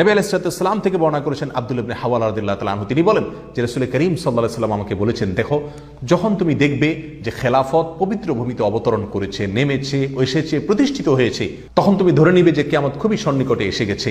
নবী আলাইসালাম থেকে বর্ণনা করেছেন আব্দুল ইবনে হাওয়াল আদুল্লাহ তালাহু তিনি বলেন, যে রসুল করিম সাল্লাহ সাল্লাম আমাকে বলেছেন, দেখো, যখন তুমি দেখবে যে খেলাফত পবিত্র ভূমিতে অবতরণ করেছে, নেমেছে, এসেছে, প্রতিষ্ঠিত হয়েছে, তখন তুমি ধরে নিবে যে কেয়ামত খুবই সন্নিকটে এসে গেছে।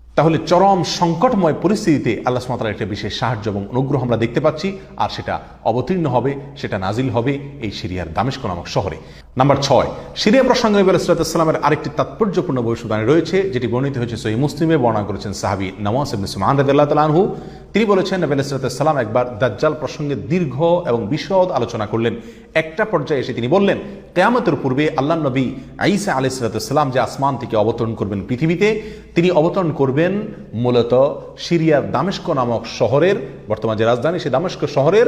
তাহলে চরম সংকটময় পরিস্থিতিতে আল্লাহ সুমাতার একটা বিশেষ সাহায্য এবং অনুগ্রহ আমরা দেখতে পাচ্ছি, আর সেটা অবতীর্ণ হবে, সেটা নাজিল হবে এই সিরিয়ার দামেস্ক নামক শহরে। নাম্বার ছয়, সিরিয়া প্রসঙ্গে নবী আলাইসালামের আরেকটি তাৎপর্যপূর্ণ ভবিষ্যৎবাণী রয়েছে, যেটি বর্ণিত হয়েছে সহি মুসলিমে, বর্ণনা করেছেন সাহাবি নওয়াজ ইবনে সুমান রাদিয়াল্লাহু তাআলা আনহু। তিনি বলেছেন, নবী আলাইসালাম একবার দাজ্জাল প্রসঙ্গে দীর্ঘ এবং বিশদ আলোচনা করলেন। একটা পর্যায়ে এসে তিনি বললেন, কেয়ামতের পূর্বে আল্লাহ নবী আইসা আলাইসালাম যে আসমান থেকে অবতরণ করবেন পৃথিবীতে, তিনি অবতরণ করবেন মূলত সিরিয়ার দামেস্ক নামক শহরের, বর্তমান যে রাজধানী সে দামেস্ক শহরের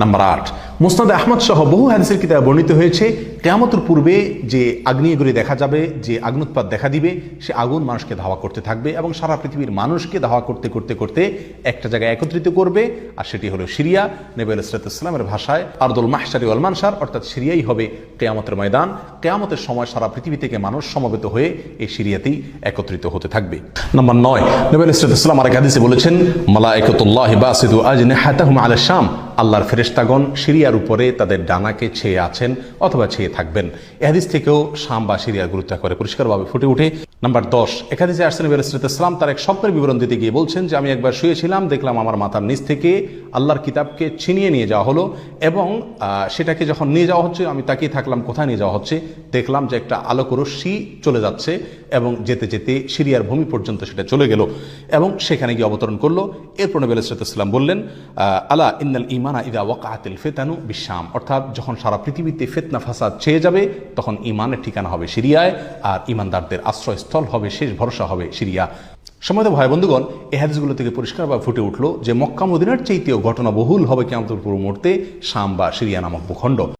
নাম্বার আট। মুসনাদ আহমদ সহ বহু হাদিসের কিতাবে বর্ণিত হয়েছে, কেয়ামতের পূর্বে যে আগ্নেয়গুলি দেখা যাবে, যে আগ্নুৎপাত দেখা দিবে, সে আগুন মানুষকে ধাওয়া করতে থাকবে এবং সারা পৃথিবীর মানুষকে ধাওয়া করতে করতে করতে একটা জায়গায় একত্রিত করবে, আর সেটি হলো সিরিয়া। নেবে ইসলামের ভাষায়, আরদুল মাহসারি অলমানসার অর্থাৎ সিরিয়াই হবে কেয়ামতের ময়দান। কেয়ামতের সময় সারা পৃথিবী থেকে মানুষ সমবেত হয়ে এই সিরিয়াতেই একত্রিত হতে থাকবে। নম্বর নয়, নবী ইসলাম আরেক হাদিসে বলেছেন মালা একতুল্লাহ বাসিদু আজ শাম আল্লাহর ফেরেস্তাগণ সিরিয়ার উপরে তাদের ডানাকে ছেয়ে আছেন অথবা ছেয়ে থাকবেন। এহাদিস থেকেও শাম বা সিরিয়ার গুরুত্ব করে। পরিষ্কারভাবে ফুটে উঠে। নাম্বার দশ একাদিসে আর্সেন ইসলাম তার এক স্বপ্নের বিবরণ দিতে গিয়ে বলছেন যে, আমি একবার শুয়েছিলাম, দেখলাম আমার মাথার নিচ থেকে আল্লাহর কিতাবকে ছিনিয়ে নিয়ে যাওয়া হলো এবং সেটাকে যখন নিয়ে যাওয়া হচ্ছে, আমি তাকিয়ে থাকলাম কোথায় নিয়ে যাওয়া হচ্ছে, দেখলাম যে একটা আলোক রশ্মি চলে যাচ্ছে এবং যেতে যেতে সিরিয়ার ভূমি পর্যন্ত সেটা চলে গেল এবং সেখানে গিয়ে অবতরণ করল। এরপর নবী আলাইসালাম বললেন আলা ইন্নাল ইমানা ইদা ওয়াকাতিল ফেতানু বিশ্বাম অর্থাৎ যখন সারা পৃথিবীতে ফেতনা, ফাসাদ ছেয়ে যাবে, তখন ইমানের ঠিকানা হবে সিরিয়ায়, আর ইমানদারদের আশ্রয়স্থল হবে, শেষ ভরসা হবে সিরিয়া। সময় ভাই বন্ধুগণ, এ হাদিসগুলো থেকে পরিষ্কারভাবে ফুটে উঠল যে মক্কা মদিনার চাইতেও ঘটনা বহুল হবে কেমন পূর্ব মুহূর্তে, শাম বা সিরিয়া নামক ভূখণ্ড।